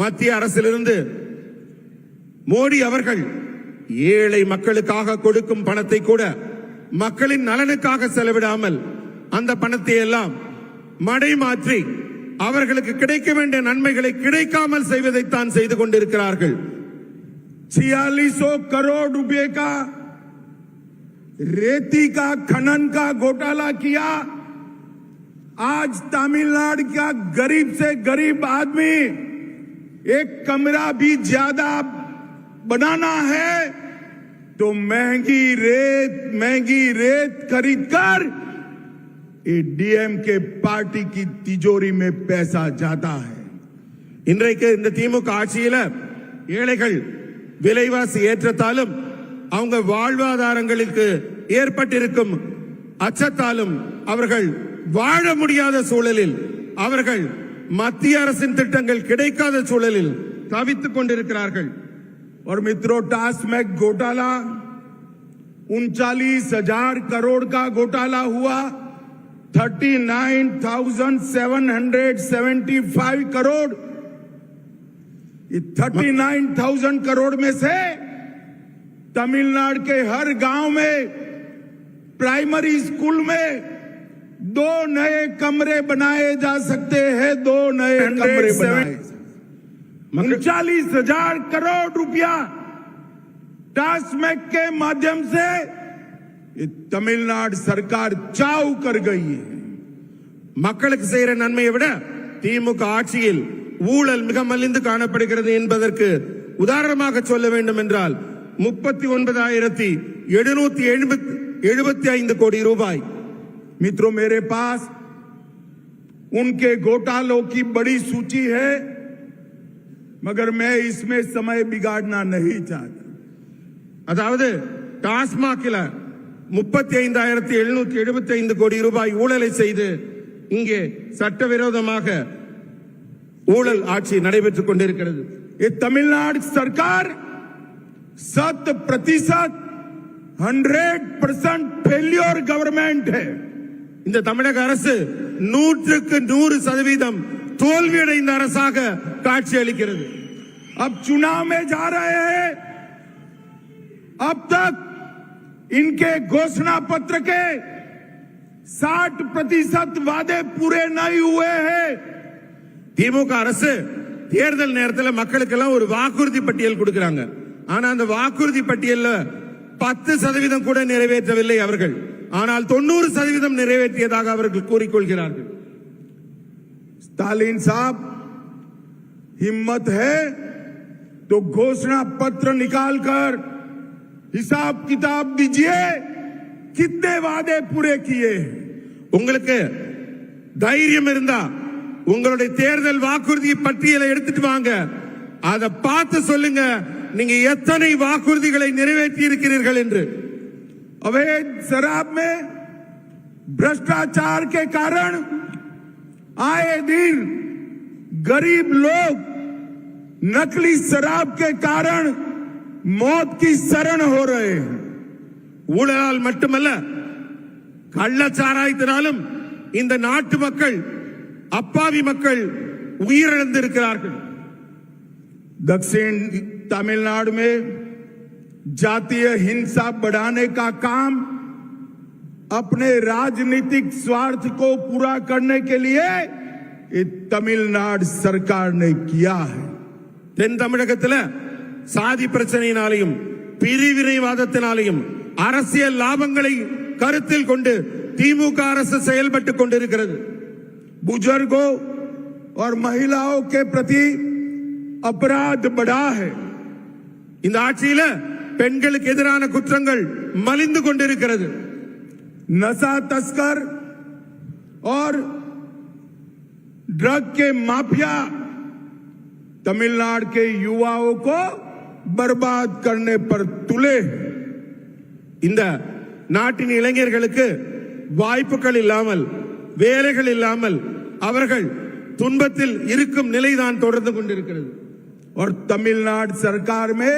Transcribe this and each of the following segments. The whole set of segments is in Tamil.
மத்திய அரசிலிருந்து மோடி அவர்கள் ஏழை மக்களுக்காக கொடுக்கும் பணத்தை கூட மக்களின் நலனுக்காக செலவிடாமல் அந்த பணத்தை எல்லாம் மடை மாற்றி அவர்களுக்கு கிடைக்க வேண்டிய நன்மைகளை கிடைக்காமல் செய்வதைத்தான் செய்து கொண்டிருக்கிறார்கள் छियालीस करोड़ रुपए का रेती का खनन का घोटाला किया आज तमिलनाडु का गरीब से गरीब आदमी एक कमरा भी ज्यादा बनाना है तो महंगी रेत महंगी रेत खरीद कर ये डीएम के पार्टी की तिजोरी में पैसा जाता है இன்றைக்கு இந்த திமுக ஆட்சியில ஏழைகள் விலைவாசி ஏற்றத்தாலும் அவங்க வாழ்வாதாரங்களுக்கு ஏற்பட்டிருக்கும் அச்சத்தாலும் அவர்கள் வாழ முடியாத சூழலில் அவர்கள் மத்திய அரசின் திட்டங்கள் கிடைக்காத சூழலில் தவித்துக் கொண்டிருக்கிறார்கள் और मित्रों टास्मैक घोटाला उनचालीस हजार करोड़ का घोटाला हुआ thirty nine thousand seven hundred seventy five crore ये थर्टी नाइन थाउजेंड करोड़ में से तमिलनाडु के हर गांव में प्राइमरी स्कूल में दो नए कमरे बनाए जा सकते हैं दो नए कमरे बनाए उनचालीस हजार करोड़ रुपया टास्मैक के माध्यम से ये तमिलनाडु सरकार चाव कर गई है மக்களுக்கு செய்யற நன்மையை விட திமுக ஆட்சியில் ஊழல் மிக மலிந்து காணப்படுகிறது என்பதற்கு உதாரணமாக சொல்ல வேண்டும் என்றால் முப்பத்தி ஒன்பதாயிரத்தி எழுநூத்தி எழுபத்தி ஐந்து கோடி ரூபாய் मित्रों मेरे पास उनके घोटालों की बड़ी सूची है मगर मैं इसमें समय बिगाड़ना नहीं चाहता அதாவது டாஸ்மாகில் முப்பத்தி ஐந்தாயிரத்தி எழுநூத்தி எழுபத்தி ஐந்து கோடி ரூபாய் ஊழலை செய்து இங்கே சட்டவிரோதமாக ஊழல் ஆட்சி நடைபெற்றுக் கொண்டிருக்கிறது ये तमिलनाडु सरकार शत प्रतिशत हंड्रेड परसेंट फेल्योर गवर्नमेंट है இந்த தமிழக அரசு நூற்றுக்கு நூறு சதவீதம் தோல்வியடைந்த அரசாக காட்சி அளிக்கிறது अब चुनाव में जा रहे हैं अब तक इनके घोषणा पत्र के 60 प्रतिशत वादे पूरे नहीं हुए हैं திமுக அரசு தேர்தல் நேரத்தில் மக்களுக்கெல்லாம் ஒரு வாக்குறுதி பட்டியல் கொடுக்கறாங்க ஆனா அந்த வாக்குறுதி பட்டியல்ல பத்து சதவீதம் கூட நிறைவேற்றவில்லை அவர்கள் ஆனால் தொண்ணூறு சதவீதம் நிறைவேற்றியதாக அவர்கள் கூறிக்கொள்கிறார்கள் स्टालिन साहब हिम्मत है तो घोषणा पत्र निकालकर हिसाब किताब दीजिए कितने वादे पूरे किए हैं உங்களுக்கு தைரியம் இருந்தா உங்களுடைய தேர்தல் வாக்குறுதி பட்டியலை எடுத்துட்டு வாங்க அதை பார்த்து சொல்லுங்க நீங்க எத்தனை வாக்குறுதிகளை நிறைவேற்றி இருக்கிறீர்கள் என்று अवैध शराब में भ्रष्टाचार के कारण आए दिन गरीब लोग नकली शराब के कारण मौत की शरण हो रहे हैं ஊழலால் மட்டுமல்ல கள்ளச்சாராயத்தினாலும் இந்த நாட்டு மக்கள் அப்பாவி மக்கள் உயிரிழந்திருக்கிறார்கள் दक्षिण तमिलनाडु में जातीय हिंसा बढ़ाने का काम अपने राजनीतिक स्वार्थ को पूरा करने के लिए ये तमिलनाडु सरकार ने किया है தென் தமிழகத்துல சாதி பிரச்சனையினாலையும் பிரிவினைவாதத்தினாலையும் அரசியல் லாபங்களை கருத்தில் கொண்டு திமுக அரசு செயல்பட்டுக் கொண்டிருக்கிறது बुजुर्गों और महिलाओं के प्रति अपराध बढ़ा है இந்த ஆட்சியில பெண்களுக்கு எதிரான குற்றங்கள் மலிந்து கொண்டிருக்கிறது नशा तस्कर और ड्रग के माफिया तमिलनाडु के युवाओं को बर्बाद करने पर तुले हैं இந்த நாட்டின் இளைஞர்களுக்கு வாய்ப்புகள் இல்லாமல் வேலைகள் இல்லாமல் அவர்கள் துன்பத்தில் இருக்கும் நிலைதான் தொடர்ந்து கொண்டிருக்கிறது और तमिलनाडु सरकार में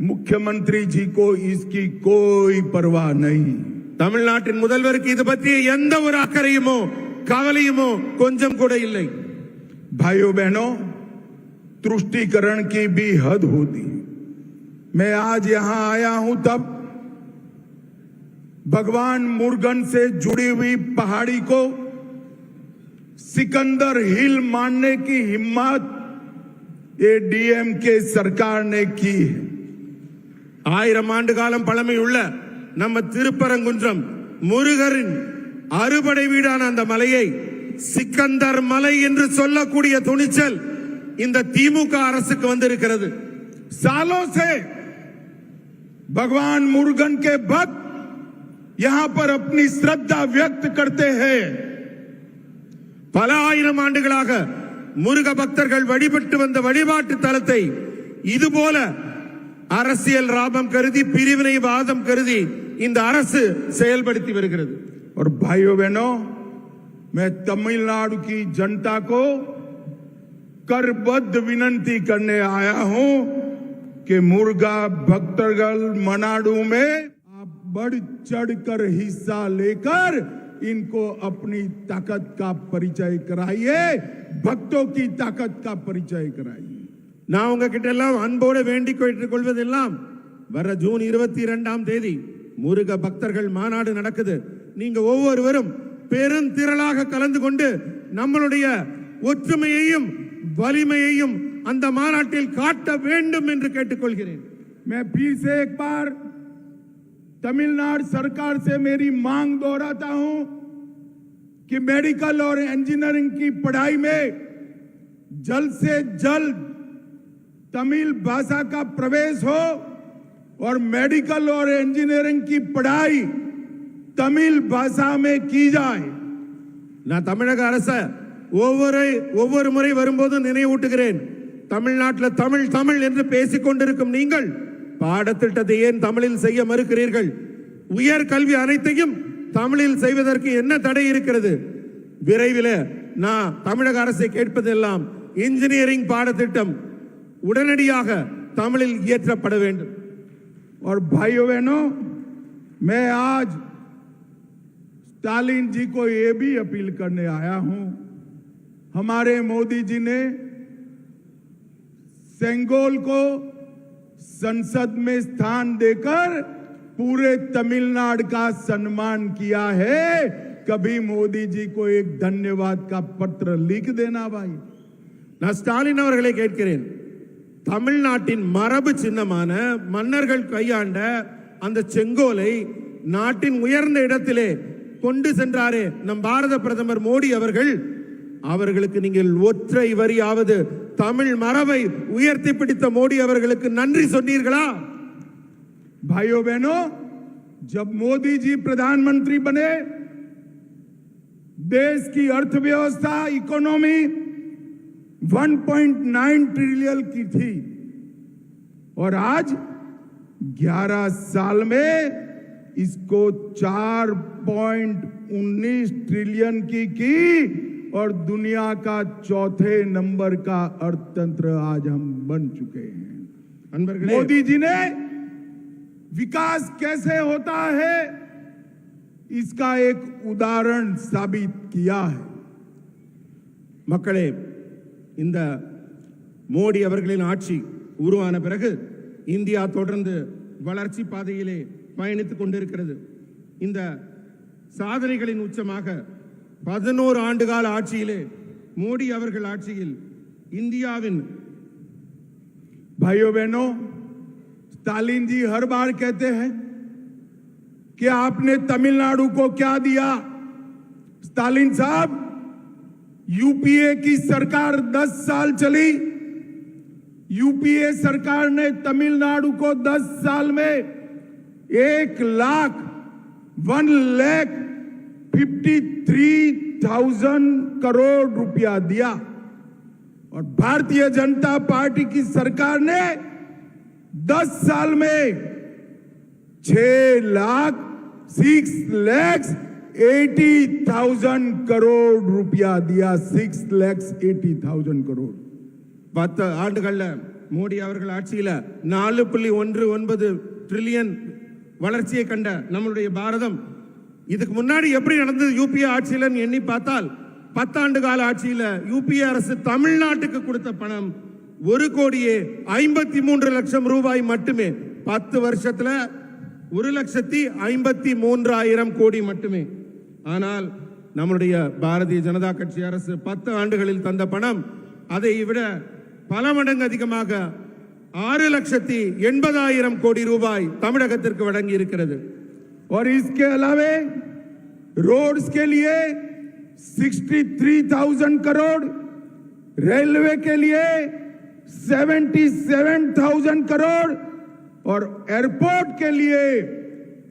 मुख्यमंत्री जी को इसकी कोई परवाह नहीं தமிழ்நாட்டின் முதல்வருக்கு இது பற்றிய எந்த ஒரு அக்கறையுமோ கவலையுமோ கொஞ்சம் கூட இல்லை भाइयों बहनों तुष्टिकरण की भी हद होती है मैं आज यहां आया हूं तब भगवान मुर्गन से जुड़ी हुई पहाड़ी को सिकंदर हिल मानने की हिम्मत ये डीएम के सरकार ने की है ஆயிரம் ஆண்டு காலம் பழமையுள்ள நம்ம திருப்பரங்குன்றம் முருகரின் அறுபடை வீடான அந்த மலையை சிக்கந்தர் மலை என்று சொல்லக்கூடிய துணிச்சல் இந்த திமுக அரசுக்கு வந்திருக்கிறது सालों से भगवान मुर्गन के भक्त यहां पर अपनी श्रद्धा व्यक्त करते हैं பல ஆயிரம் ஆண்டுகளாக முருக பக்தர்கள் வழிபட்டு வந்த வழிபாட்டு தலத்தை இதுபோல அரசியல் லாபம் கருதி பிரிவினை வாதம் கருதி இந்த அரசு செயல்படுத்தி வருகிறது और भाइयों बहनों मैं तमिलनाडु की जनता को करबद्ध विनंती करने आया हूं कि मुर्गा भक्तगल मनाडू में आप बढ़ चढ़कर हिस्सा लेकर इनको अपनी ताकत का परिचय कराइए भक्तों की ताकत का परिचय कराइए நான் உங்ககிட்ட எல்லாம் அன்போடு வேண்டிக் கேட்டுக் கொள்வதெல்லாம் வர ஜூன் இருபத்தி இரண்டாம் தேதி முருக பக்தர்கள் மாநாடு நடக்குது நீங்க ஒவ்வொருவரும் பெருந்திரளாக கலந்து கொண்டு நம்மளுடைய ஒற்றுமையையும் வலிமையையும் அந்த மாநாட்டில் காட்ட வேண்டும் என்று கேட்டுக்கொள்கிறேன் मैं फिर से एक बार तमिलनाडु सरकार से मेरी मांग दोहराता हूं कि मेडिकल और इंजीनियरिंग की पढ़ाई में जल्द से जल्द तमिल भाषा का प्रवेश हो और मेडिकल और इंजीनियरिंग की पढ़ाई तमिल भाषा में की जाए நான் தமிழக அரச ஒவ்வொரு ஒவ்வொரு முறை வரும்போதும் நினைவூட்டுகிறேன் தமிழ்நாட்டில் தமிழ் தமிழ் என்று பேசிக் கொண்டிருக்கும் நீங்கள் பாடத்திட்டத்தை ஏன் தமிழில் செய்ய மறுக்கிறீர்கள் உயர் கல்வி அனைத்தையும் தமிழில் செய்வதற்கு என்ன தடை இருக்கிறது விரைவில் நான் தமிழக அரசை கேட்பதெல்லாம் இன்ஜினியரிங் பாடத்திட்டம் உடனடியாக தமிழில் இயற்றப்பட வேண்டும் और भाइयों बहनों मैं आज स्टालिन जी को ये भी अपील करने आया हूं हमारे मोदी जी ने सेंगोल को संसद में स्थान देकर पूरे तमिलनाडु का सम्मान किया है कभी मोदी जी को एक धन्यवाद का पत्र लिख देना भाई நான் ஸ்டாலின் அவர்களை கேட்கிறேன் தமிழ்நாட்டின் மரபு சின்னமான மன்னர்கள் கையாண்ட அந்த செங்கோலை நாட்டின் உயர்ந்த இடத்திலே கொண்டு சென்றாரே நம் பாரத பிரதமர் மோடி அவர்கள் அவர்களுக்கு நீங்கள் ஒற்றை வரியாவது தமிழ் மரபை உயர்த்தி பிடித்த மோடி அவர்களுக்கு நன்றி சொன்னீர்களா भाइयों बहनों जब मोदी जी प्रधानमंत्री बने देश की अर्थव्यवस्था इकोनॉमी 1.9 ट्रिलियन की थी। और आज 11 साल में इसको 4.19 ट्रिलियन की की और दुनिया का चौथे नंबर का अर्थतंत्र आज हम बन चुके हैं। मोदी जी ने विकास कैसे होता है इसका एक उदाहरण साबित किया है। मकड़े இந்த மோடி அவர்களின் ஆட்சி உருவான பிறகு இந்தியா தொடர்ந்து வளர்ச்சி பாதையிலே பயணித்துக் கொண்டிருக்கிறது இந்த சாதனைகளின் உச்சமாக பதினோரு ஆண்டுகால ஆட்சியிலே மோடி அவர்கள் ஆட்சியில் இந்தியாவின் भाइयों बहनों स्टालिन जी हर बार कहते हैं कि आपने तमिलनाडु को क्या दिया स्टालिन साहब यूपीए की सरकार 10 साल चली। यूपीए सरकार ने तमिलनाडु को 10 साल में एक lakh one lakh fifty three thousand crore रुपया दिया। और भारतीय जनता पार्टी की सरकार ने 10 साल में छह lakh six lakhs 80,000 crore rupiah. दिया 6 lakhs 80,000 crore. பத்து ஆண்டுகளில் மோடி அவர்கள் ஆட்சியில் நாலு புள்ளி ஒன்று ஒன்பது ட்ரில்லியன் வளர்ச்சியை கண்ட நம்மளுடைய பாரதம். இதுக்கு முன்னாடி எப்படி நடந்தது? யூபிஏ ஆட்சியில் எண்ணி பார்த்தால் பத்தாண்டு கால ஆட்சியில் யூபிஏ அரசு தமிழ்நாட்டுக்கு கொடுத்த பணம் ஒரு கோடியே ஐம்பத்தி மூன்று லட்சம் ரூபாய் மட்டுமே. பத்து வருஷத்தில் ஒரு லட்சத்தி ஐம்பத்தி மூன்றாயிரம் கோடி மட்டுமே. ஆனால் நம்முடைய பாரதிய ஜனதா கட்சி அரசு பத்து ஆண்டுகளில் தந்த பணம் அதை விட பல மடங்கு அதிகமாக ஆறு லட்சத்தி எண்பதாயிரம் கோடி ரூபாய் தமிழகத்திற்கு வழங்கி இருக்கிறது और इसके अलावे रोड्स के लिए 63,000 करोड़ रेलवे के लिए 77,000 करोड़ और एयरपोर्ट के लिए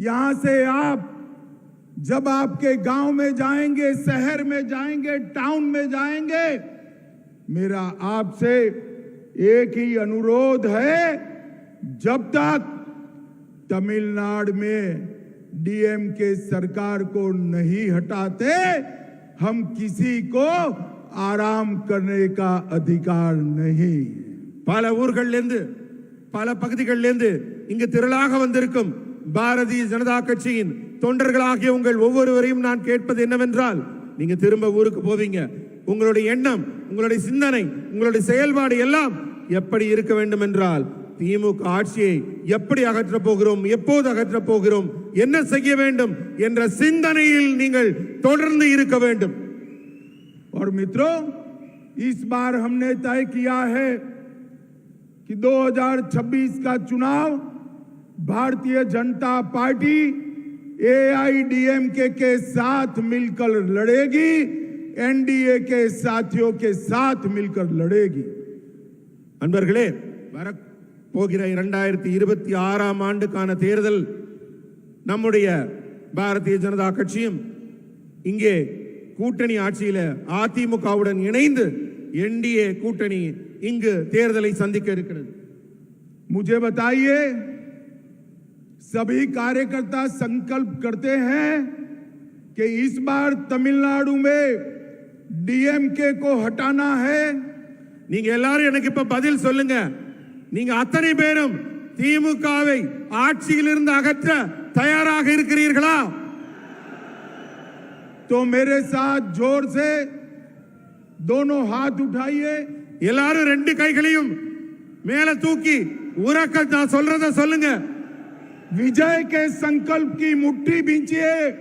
यहां से आप जब आपके गांव में जाएंगे शहर में जाएंगे टाउन में जाएंगे मेरा आपसे एक ही अनुरोध है जब तक तमिलनाडु में डीएम के सरकार को नहीं हटाते हम किसी को आराम करने का अधिकार नहीं பல ஊர்களிலிருந்து பல பகுதிகளிலிருந்து இங்கு திரளாக வந்திருக்கும் பாரதிய ஜனதா கட்சியின் தொண்டர்களாகிய உங்கள் ஒவ்வொருவரையும் நான் கேட்பது என்னவென்றால் நீங்க திரும்ப ஊருக்கு போவீங்க உங்களுடைய எண்ணம் உங்களுடைய சிந்தனை உங்களுடைய செயல்பாடு எல்லாம் எப்படி இருக்க வேண்டும் என்றால் திமுக ஆட்சியை எப்படி அகற்றப் போகிறோம் எப்போது அகற்றப் போகிறோம் என்ன செய்ய வேண்டும் என்ற சிந்தனையில் நீங்கள் தொடர்ந்து இருக்க வேண்டும் और मित्रों इस बार हमने तय किया है कि 2026 का चुनाव भारतीय जनता पार्टी एआईडीएमके के साथ मिलकर लड़ेगी एनडीए के साथियों के साथ मिलकर लड़ेगी அன்பர்களே வர போகிற இரண்டாயிரத்தி இருபத்தி ஆறாம் ஆண்டுக்கான தேர்தல் நம்முடைய பாரதிய ஜனதா கட்சியும் இங்கே கூட்டணி ஆட்சியில அதிமுகவுடன் இணைந்து என்டிஏ கூட்டணி இங்கு தேர்தலை சந்திக்க இருக்கிறது मुझे बताइए सभी कार्यकर्ता संकल्प करते हैं कि इस बार तमिलनाडु में डीएमके को हटाना है நீங்க எல்லாரும் எனக்கு இப்ப பதில் சொல்லுங்க நீங்க அத்தனை பேரும் திமுகவை ஆட்சியிலிருந்து அகற்ற தயாராக இருக்கிறீர்களா तो मेरे साथ जोर से दोनों हाथ उठाइए எல்லாரும் ரெண்டு கைகளையும் மேல தூக்கி உறக்க நான் சொல்றத சொல்லுங்க விஜய் கே சங்கல்ப் கி முற்றி பிஞ்சியே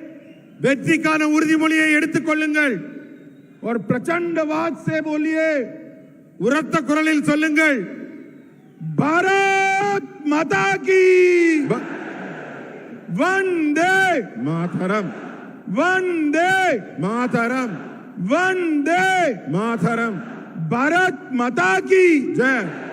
வெற்றிக்கான உறுதிமொழியை எடுத்துக் கொள்ளுங்கள். ஒரு பிரச்சண்ட வாத்சே போலியே. உரத்த குரலில் சொல்லுங்கள். பரத் மதா கி. வந்தே. மாதரம். வந்தே. மாதரம். வந்தே. மாதரம். பரத் மாதா கி. ஜெய்